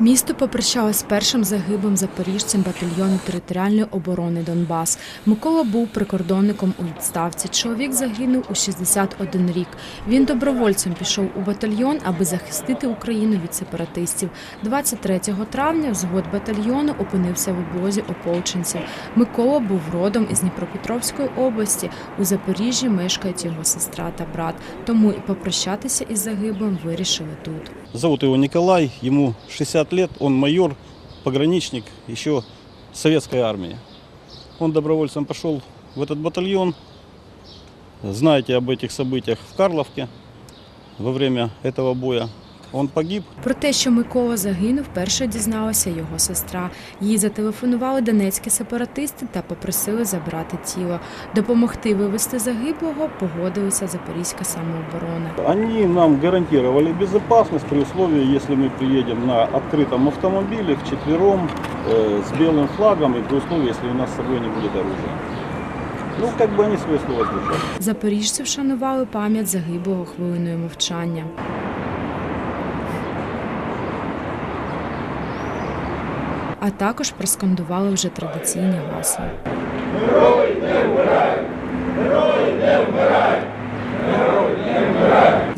Місто попрощалось з першим загиблим запоріжцем батальйону територіальної оборони Донбас. Микола був прикордонником у відставці. Чоловік загинув у 61 рік. Він добровольцем пішов у батальйон, аби захистити Україну від сепаратистів. 23 травня взвод батальйону опинився в обозі ополченців. Микола був родом із Дніпропетровської області. У Запоріжжі мешкають його сестра та брат. Тому і попрощатися із загиблим вирішили тут. Зовут его Николай, ему 60 лет, он майор, пограничник, еще советской армии. Он добровольцем пошел в этот батальон. Знаете об этих событиях в Карловке во время этого боя. Он погиб. Про те, що Микола загинув, перше дізналася його сестра. Їй зателефонували донецькі сепаратисти та попросили забрати тіло. Допомогти вивезти загиблого погодилася Запорізька самооборона. Они нам гарантировали безопасность при условии, если мы приедем на открытом автомобиле вчетвером э, с белым флагом и при условии, если у нас с собой не будет оружия. Ну, как бы они свое слово сдержали. Запоріжці вшанували пам'ять загиблого хвилиною мовчання. А також проскандували вже традиційні гасла.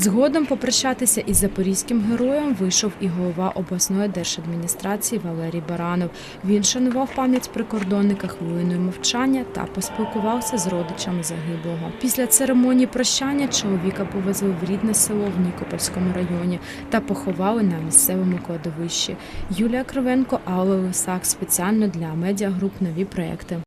Згодом попрощатися із запорізьким героєм вийшов і голова обласної держадміністрації Валерій Баранов. Він шанував пам'ять прикордонника хвилиною мовчання та поспілкувався з родичами загиблого. Після церемонії прощання чоловіка повезли в рідне село в Нікопольському районі та поховали на місцевому кладовищі. Юлія Кривенко, Алла Лисак спеціально для медіагруп нові проекти.